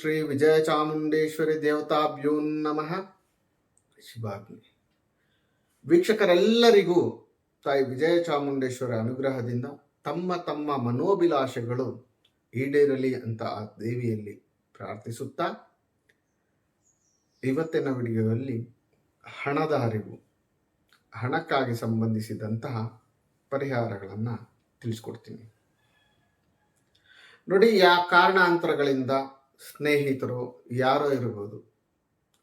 ಶ್ರೀ ವಿಜಯ ಚಾಮುಂಡೇಶ್ವರಿ ದೇವತಾಭ್ಯೋ ನಮಃ. ಶಿವಾಗ್ನಿ. ವೀಕ್ಷಕರೆಲ್ಲರಿಗೂ ತಾಯಿ ವಿಜಯ ಚಾಮುಂಡೇಶ್ವರ ಅನುಗ್ರಹದಿಂದ ತಮ್ಮ ತಮ್ಮ ಮನೋಭಿಲಾಷೆಗಳು ಈಡೇರಲಿ ಅಂತ ಆ ದೇವಿಯಲ್ಲಿ ಪ್ರಾರ್ಥಿಸುತ್ತಾ ಇವತ್ತಿನ ವಿಡಿಯೋದಲ್ಲಿ ಹಣದ ಅರಿವು, ಹಣಕ್ಕಾಗಿ ಸಂಬಂಧಿಸಿದಂತಹ ಪರಿಹಾರಗಳನ್ನು ತಿಳಿಸ್ಕೊಡ್ತೀನಿ. ನೋಡಿ, ಯಾ ಕಾರಣಾಂತರಗಳಿಂದ ಸ್ನೇಹಿತರು ಯಾರೋ ಇರಬಹುದು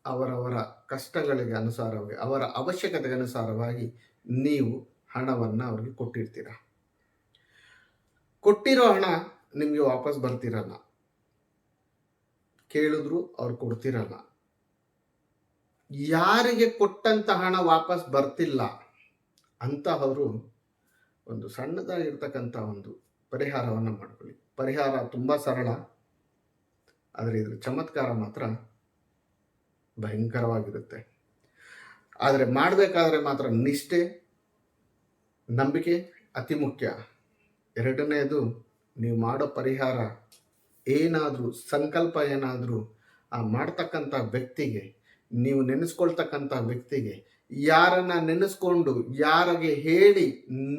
ಅವರವರ ಕಷ್ಟಗಳಿಗೆ ಅನುಸಾರವಾಗಿ, ಅವರ ಅವಶ್ಯಕತೆಗೆ ಅನುಸಾರವಾಗಿ ನೀವು ಹಣವನ್ನು ಅವ್ರಿಗೆ ಕೊಟ್ಟಿರ್ತೀರ. ಕೊಟ್ಟಿರೋ ಹಣ ನಿಮಗೆ ವಾಪಸ್ ಬರ್ತಿರಲ್ಲ. ಕೇಳಿದ್ರು ಅವ್ರು ಕೊಡ್ತಿರಲ್ಲ. ಯಾರಿಗೆ ಕೊಟ್ಟಂತ ಹಣ ವಾಪಸ್ ಬರ್ತಿಲ್ಲ ಅಂತಹವರು ಒಂದು ಸಣ್ಣದಾಗಿರ್ತಕ್ಕಂಥ ಒಂದು ಪರಿಹಾರವನ್ನು ಮಾಡ್ಕೊಳ್ಳಿ. ಪರಿಹಾರ ತುಂಬ ಸರಳ. ಆದರೆ ಇದರ ಚಮತ್ಕಾರ ಮಾತ್ರ ಭಯಂಕರವಾಗಿರುತ್ತೆ. ಆದರೆ ಮಾಡಬೇಕಾದ್ರೆ ಮಾತ್ರ ನಿಷ್ಠೆ, ನಂಬಿಕೆ ಅತಿ ಮುಖ್ಯ. ಎರಡನೆಯದು ನೀವು ಮಾಡೋ ಪರಿಹಾರ ಏನಾದರೂ, ಸಂಕಲ್ಪ ಏನಾದರೂ ಆ ಮಾಡ್ತಕ್ಕಂಥ ವ್ಯಕ್ತಿಗೆ, ನೀವು ನೆನೆಸ್ಕೊಳ್ತಕ್ಕಂಥ ವ್ಯಕ್ತಿಗೆ, ಯಾರನ್ನ ನೆನೆಸ್ಕೊಂಡು ಯಾರಿಗೆ ಹೇಳಿ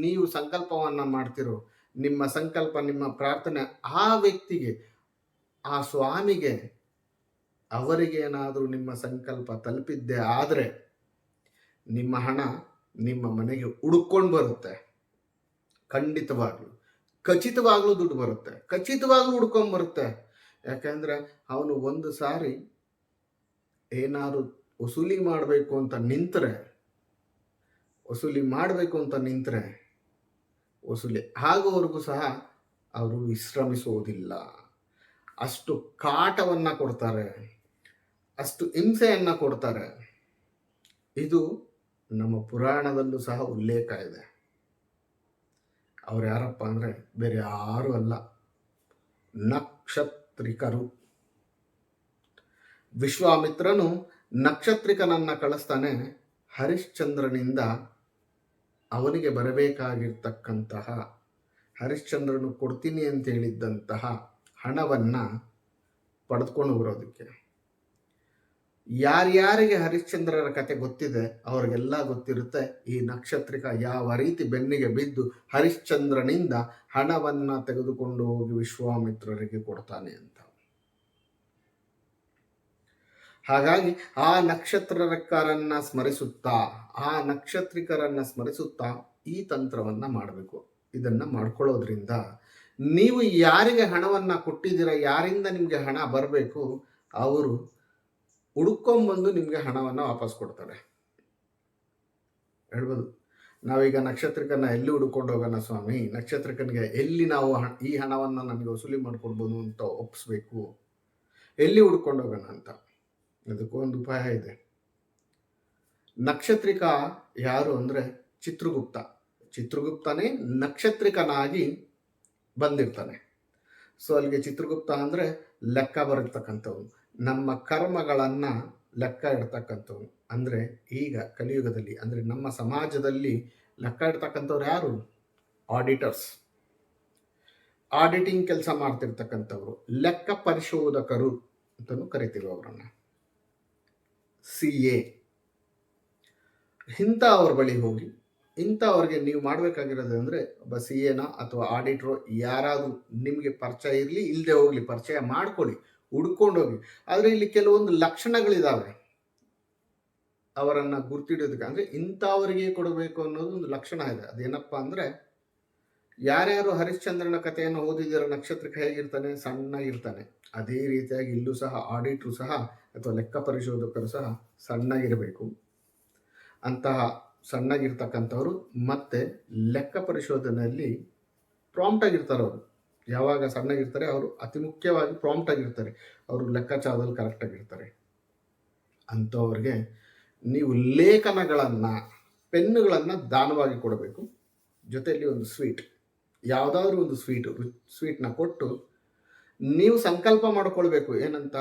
ನೀವು ಸಂಕಲ್ಪವನ್ನು ಮಾಡ್ತಿರೋ, ನಿಮ್ಮ ಸಂಕಲ್ಪ, ನಿಮ್ಮ ಪ್ರಾರ್ಥನೆ ಆ ವ್ಯಕ್ತಿಗೆ ಆ ಸ್ವಾಮಿಗೆ ಅವರಿಗೆ ಏನಾದರೂ ನಿಮ್ಮ ಸಂಕಲ್ಪ ತಲುಪಿದ್ದೆ ಆದರೆ ನಿಮ್ಮ ಹಣ ನಿಮ್ಮ ಮನೆಗೆ ಹುಡುಕೊಂಡು ಬರುತ್ತೆ. ಖಂಡಿತವಾಗ್ಲೂ. ಖಚಿತವಾಗ್ಲೂ ದುಡ್ಡು ಬರುತ್ತೆ. ಖಚಿತವಾಗ್ಲೂ ಹುಡ್ಕೊಂಡ್ ಬರುತ್ತೆ. ಯಾಕಂದ್ರೆ ಅವನು ಒಂದು ಸಾರಿ ಏನಾದ್ರು ವಸೂಲಿ ಮಾಡಬೇಕು ಅಂತ ನಿಂತರೆ, ವಸೂಲಿ ಮಾಡಬೇಕು ಅಂತ ನಿಂತರೆ, ವಸೂಲಿ ಆಗೋವರೆಗೂ ಸಹ ಅವರು ವಿಶ್ರಮಿಸುವುದಿಲ್ಲ. ಅಷ್ಟು ಕಾಟವನ್ನು ಕೊಡ್ತಾರೆ, ಅಷ್ಟು ಹಿಂಸೆಯನ್ನು ಕೊಡ್ತಾರೆ. ಇದು ನಮ್ಮ ಪುರಾಣದಲ್ಲೂ ಸಹ ಉಲ್ಲೇಖ ಇದೆ. ಅವ್ರು ಯಾರಪ್ಪ ಅಂದರೆ ಬೇರೆ ಯಾರೂ ಅಲ್ಲ. ನಕ್ಷತ್ರಿಕರು. ವಿಶ್ವಾಮಿತ್ರನು ನಕ್ಷತ್ರಿಕನನ್ನ ಕಳಿಸ್ತಾನೆ ಹರಿಶ್ಚಂದ್ರನಿಂದ ಅವನಿಗೆ ಬರಬೇಕಾಗಿರ್ತಕ್ಕಂತಹ ಹರಿಶ್ಚಂದ್ರನು ಕೊಡ್ತೀನಿ ಅಂತ ಹೇಳಿದ್ದಂತಹ ಹಣವನ್ನು ಪಡೆದುಕೊಂಡು ಬರೋದಕ್ಕೆ ಯಾರ್ಯಾರಿಗೆ ಹರಿಶ್ಚಂದ್ರರ ಕತೆ ಗೊತ್ತಿದೆ, ಅವ್ರಿಗೆಲ್ಲ ಗೊತ್ತಿರುತ್ತೆ. ಈ ನಕ್ಷತ್ರಿಕ ಯಾವ ರೀತಿ ಬೆನ್ನಿಗೆ ಬಿದ್ದು ಹರಿಶ್ಚಂದ್ರನಿಂದ ಹಣವನ್ನ ತೆಗೆದುಕೊಂಡು ಹೋಗಿ ವಿಶ್ವಾಮಿತ್ರರಿಗೆ ಕೊಡ್ತಾನೆ ಅಂತ. ಹಾಗಾಗಿ ಆ ನಕ್ಷತ್ರರಕ್ಕರನ್ನ ಸ್ಮರಿಸುತ್ತಾ, ಆ ನಕ್ಷತ್ರಿಕರನ್ನ ಸ್ಮರಿಸುತ್ತಾ ಈ ತಂತ್ರವನ್ನ ಮಾಡಬೇಕು. ಇದನ್ನ ಮಾಡ್ಕೊಳ್ಳೋದ್ರಿಂದ ನೀವು ಯಾರಿಗೆ ಹಣವನ್ನ ಕೊಟ್ಟಿದ್ದೀರ, ಯಾರಿಂದ ನಿಮಗೆ ಹಣ ಬರಬೇಕು, ಅವರು ಹುಡುಕೊಂಬಂದು ನಿಮಗೆ ಹಣವನ್ನು ವಾಪಸ್ ಕೊಡ್ತಾರೆ. ಹೇಳ್ಬೋದು. ನಾವೀಗ ನಕ್ಷತ್ರಕನ್ನ ಎಲ್ಲಿ ಹುಡ್ಕೊಂಡು ಹೋಗೋಣ ಸ್ವಾಮಿ? ನಕ್ಷತ್ರಕನಿಗೆ ಎಲ್ಲಿ ನಾವು ಈ ಹಣವನ್ನು ನಮಗೆ ವಸೂಲಿ ಮಾಡಿಕೊಡ್ಬೋದು ಅಂತ ಒಪ್ಪಿಸ್ಬೇಕು ಎಲ್ಲಿ ಹುಡ್ಕೊಂಡು ಹೋಗೋಣ ಅಂತ? ಅದಕ್ಕೂ ಒಂದು ಉಪಾಯ ಇದೆ. ನಕ್ಷತ್ರಿಕ ಯಾರು ಅಂದರೆ ಚಿತ್ರಗುಪ್ತ. ಚಿತ್ರಗುಪ್ತನೇ ನಕ್ಷತ್ರಿಕನಾಗಿ ಬಂದಿರ್ತಾನೆ. ಸೊ ಅಲ್ಲಿಗೆ ಚಿತ್ರಗುಪ್ತ ಅಂದರೆ ಲೆಕ್ಕ ಬರತಕ್ಕಂಥವ್ನು ನಮ್ಮ ಕರ್ಮಗಳನ್ನು ಲೆಕ್ಕ ಇಡ್ತಕ್ಕಂಥವ್ನು. ಅಂದರೆ ಈಗ ಕಲಿಯುಗದಲ್ಲಿ, ಅಂದರೆ ನಮ್ಮ ಸಮಾಜದಲ್ಲಿ ಲೆಕ್ಕ ಇಡ್ತಕ್ಕಂಥವ್ರು ಯಾರು? ಆಡಿಟರ್ಸ್ ಆಡಿಟಿಂಗ್ ಕೆಲಸ ಮಾಡ್ತಿರ್ತಕ್ಕಂಥವ್ರು. ಲೆಕ್ಕ ಪರಿಶೋಧಕರು ಅಂತಲೂ ಕರಿತೀವಿ ಅವರನ್ನು. ಸಿ ಎ ಇಂಥವ್ರ ಬಳಿ ಹೋಗಿ ಇಂಥವ್ರಿಗೆ ನೀವು ಮಾಡಬೇಕಾಗಿರೋದು ಅಂದರೆ ಒಬ್ಬ ಸಿ ಎನ ಅಥವಾ ಆಡಿಟ್ರು ಯಾರಾದರೂ ನಿಮಗೆ ಪರಿಚಯ ಇರಲಿ ಇಲ್ಲದೆ ಹೋಗಲಿ, ಪರಿಚಯ ಮಾಡ್ಕೊಳ್ಳಿ ಹುಡ್ಕೊಂಡೋಗಿ ಆದರೆ ಇಲ್ಲಿ ಕೆಲವೊಂದು ಲಕ್ಷಣಗಳಿದ್ದಾವೆ ಅವರನ್ನು ಗುರ್ತಿಡೋದಕ್ಕೆ. ಅಂದರೆ ಇಂಥವರಿಗೆ ಕೊಡಬೇಕು ಅನ್ನೋದು ಒಂದು ಲಕ್ಷಣ ಇದೆ. ಅದೇನಪ್ಪ ಅಂದರೆ ಯಾರ್ಯಾರು ಹರಿಶ್ಚಂದ್ರನ ಕಥೆಯನ್ನು ಓದಿದಿರೋ, ನಕ್ಷತ್ರಕ್ಕೆ ಹೇಗಿರ್ತಾನೆ, ಸಣ್ಣಗಿರ್ತಾನೆ. ಅದೇ ರೀತಿಯಾಗಿ ಇಲ್ಲೂ ಸಹ ಆಡಿಟ್ರು ಸಹ ಅಥವಾ ಲೆಕ್ಕ ಪರಿಶೋಧಕರು ಸಹ ಸಣ್ಣಗಿರಬೇಕು. ಅಂತಹ ಸಣ್ಣಗಿರ್ತಕ್ಕಂಥವ್ರು ಮತ್ತು ಲೆಕ್ಕ ಪರಿಶೋಧನೆಯಲ್ಲಿ ಪ್ರಾಂಪ್ಟ್ ಆಗಿರ್ತಾರೆ ಅವರು. ಯಾವಾಗ ಸಣ್ಣಗಿರ್ತಾರೆ ಅವರು ಅತಿ ಮುಖ್ಯವಾಗಿ ಪ್ರಾಂಪ್ಟ್ ಆಗಿರ್ತಾರೆ. ಅವರು ಲೆಕ್ಕಾಚಾರದಲ್ಲಿ ಕರೆಕ್ಟ್ ಆಗಿರ್ತಾರೆ. ಅಂಥವ್ರಿಗೆ ನೀವು ಲೇಖನಗಳನ್ನು, ಪೆನ್ನುಗಳನ್ನು ದಾನವಾಗಿ ಕೊಡಬೇಕು. ಜೊತೆಯಲ್ಲಿ ಒಂದು ಸ್ವೀಟ್ ಯಾವುದಾದ್ರೂ ಒಂದು ಸ್ವೀಟು ಸ್ವೀಟ್ನ ಕೊಟ್ಟು ನೀವು ಸಂಕಲ್ಪ ಮಾಡಿಕೊಳ್ಬೇಕು. ಏನಂತ?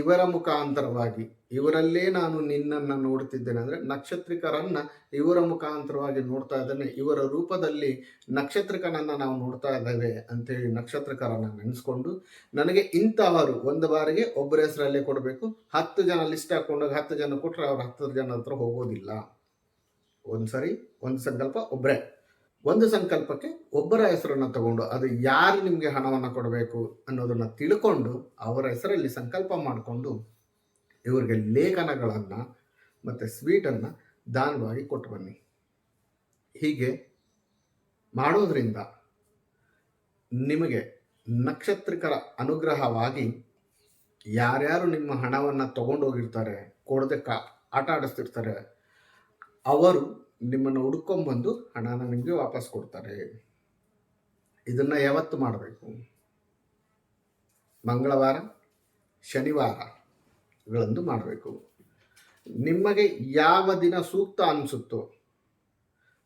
ಇವರ ಮುಖಾಂತರವಾಗಿ, ಇವರಲ್ಲೇ ನಾನು ನಿನ್ನನ್ನು ನೋಡ್ತಿದ್ದೇನೆ ಅಂದರೆ ನಕ್ಷತ್ರಿಕರನ್ನು ಇವರ ಮುಖಾಂತರವಾಗಿ ನೋಡ್ತಾ ಇದ್ದೇನೆ. ಇವರ ರೂಪದಲ್ಲಿ ನಕ್ಷತ್ರಿಕನನ್ನು ನಾವು ನೋಡ್ತಾ ಇದ್ದೇವೆ ಅಂತೇಳಿ ನಕ್ಷತ್ರಕರನ್ನು ನೆನೆಸ್ಕೊಂಡು, ನನಗೆ ಇಂಥವರು ಒಂದು ಬಾರಿಗೆ ಒಬ್ಬರ ಹೆಸರಲ್ಲೇ ಕೊಡಬೇಕು. ಹತ್ತು ಜನ ಲಿಸ್ಟ್ ಹಾಕೊಂಡಾಗ ಹತ್ತು ಜನ ಕೊಟ್ಟರೆ ಅವ್ರು ಹತ್ತು ಜನ ಹತ್ರ ಹೋಗೋದಿಲ್ಲ. ಒಂದು ಸರಿ ಒಂದು ಸಂಕಲ್ಪ ಒಬ್ಬರೇ ಒಂದು ಸಂಕಲ್ಪಕ್ಕೆ ಒಬ್ಬರ ಹೆಸರನ್ನು ತಗೊಂಡು ಅದು ಯಾರು ನಿಮಗೆ ಹಣವನ್ನು ಕೊಡಬೇಕು ಅನ್ನೋದನ್ನು ತಿಳ್ಕೊಂಡು ಅವರ ಹೆಸರಲ್ಲಿ ಸಂಕಲ್ಪ ಮಾಡಿಕೊಂಡು ಇವರಿಗೆ ಲೇಖನಗಳನ್ನು ಮತ್ತು ಸ್ವೀಟನ್ನು ದಾನವಾಗಿ ಕೊಟ್ಟು ಬನ್ನಿ. ಹೀಗೆ ಮಾಡೋದ್ರಿಂದ ನಿಮಗೆ ನಕ್ಷತ್ರಿಕರ ಅನುಗ್ರಹವಾಗಿ ಯಾರ್ಯಾರು ನಿಮ್ಮ ಹಣವನ್ನು ತಗೊಂಡೋಗಿರ್ತಾರೆ ಕೊಡದೆ ಕಾ ಆಟ ಆಡಿಸ್ತಿರ್ತಾರೆ, ಅವರು ನಿಮ್ಮನ್ನು ಹುಡ್ಕೊಂಬಂದು ಹಣನ ನಿಮಗೆ ವಾಪಸ್ ಕೊಡ್ತಾರೆ. ಇದನ್ನು ಯಾವತ್ತು ಮಾಡಬೇಕು? ಮಂಗಳವಾರ ಶನಿವಾರಗಳಂದು ಮಾಡಬೇಕು. ನಿಮಗೆ ಯಾವ ದಿನ ಸೂಕ್ತ ಅನಿಸುತ್ತೋ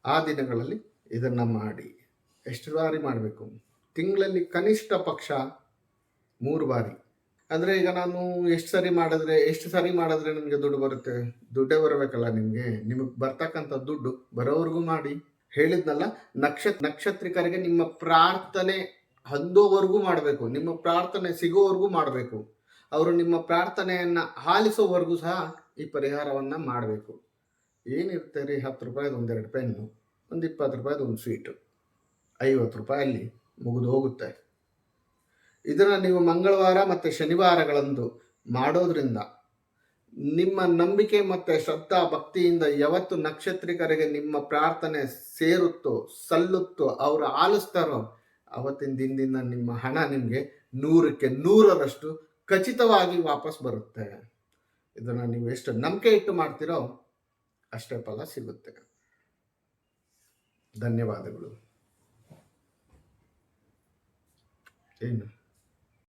ಆ ದಿನಗಳಲ್ಲಿ ಇದನ್ನು ಮಾಡಿ. ಎಷ್ಟು ಬಾರಿ ಮಾಡಬೇಕು? ತಿಂಗಳಲ್ಲಿ ಕನಿಷ್ಠ ಪಕ್ಷ ಮೂರು ಬಾರಿ. ಅಂದರೆ ಈಗ ನಾನು ಎಷ್ಟು ಸರಿ ಮಾಡಿದ್ರೆ, ಎಷ್ಟು ಸರಿ ಮಾಡಿದ್ರೆ ನಿಮಗೆ ದುಡ್ಡು ಬರುತ್ತೆ? ದುಡ್ಡೇ ಬರಬೇಕಲ್ಲ ನಿಮಗೆ? ನಿಮಗೆ ಬರ್ತಕ್ಕಂಥ ದುಡ್ಡು ಬರೋವರೆಗೂ ಮಾಡಿ. ಹೇಳಿದ್ನಲ್ಲ ನಕ್ಷತ್ರ ನಕ್ಷತ್ರಿಕರಿಗೆ ನಿಮ್ಮ ಪ್ರಾರ್ಥನೆ ಹಂದೋವರೆಗೂ ಮಾಡಬೇಕು. ನಿಮ್ಮ ಪ್ರಾರ್ಥನೆ ಸಿಗೋವರೆಗೂ ಮಾಡಬೇಕು. ಅವರು ನಿಮ್ಮ ಪ್ರಾರ್ಥನೆಯನ್ನು ಆಲಿಸೋವರೆಗೂ ಸಹ ಈ ಪರಿಹಾರವನ್ನು ಮಾಡಬೇಕು. ಏನಿರುತ್ತೆ ರೀ ಹತ್ತು ರೂಪಾಯಿದು ಒಂದೆರಡು ಪೆನ್ನು, ಒಂದು ಇಪ್ಪತ್ತು ರೂಪಾಯಿದು ಒಂದು ಸ್ವೀಟು. ಐವತ್ತು ರೂಪಾಯಲ್ಲಿ ಮುಗಿದು ಹೋಗುತ್ತೆ. ಇದನ್ನು ನೀವು ಮಂಗಳವಾರ ಮತ್ತು ಶನಿವಾರಗಳಂದು ಮಾಡೋದ್ರಿಂದ ನಿಮ್ಮ ನಂಬಿಕೆ ಮತ್ತು ಶ್ರದ್ಧಾ ಭಕ್ತಿಯಿಂದ ಯಾವತ್ತು ನಕ್ಷತ್ರಿಕರಿಗೆ ನಿಮ್ಮ ಪ್ರಾರ್ಥನೆ ಸೇರುತ್ತೋ, ಸಲ್ಲುತ್ತೋ, ಅವರು ಆಲಿಸ್ತಾರೋ, ಅವತ್ತಿನ ದಿನದಿಂದ ನಿಮ್ಮ ಹಣ ನಿಮಗೆ ನೂರಕ್ಕೆ ನೂರರಷ್ಟು ಖಚಿತವಾಗಿ ವಾಪಸ್ ಬರುತ್ತೆ. ಇದನ್ನು ನೀವು ಎಷ್ಟು ನಂಬಿಕೆ ಇಟ್ಟು ಮಾಡ್ತೀರೋ ಅಷ್ಟೇ ಫಲ ಸಿಗುತ್ತೆ. ಧನ್ಯವಾದಗಳು. ಏನು?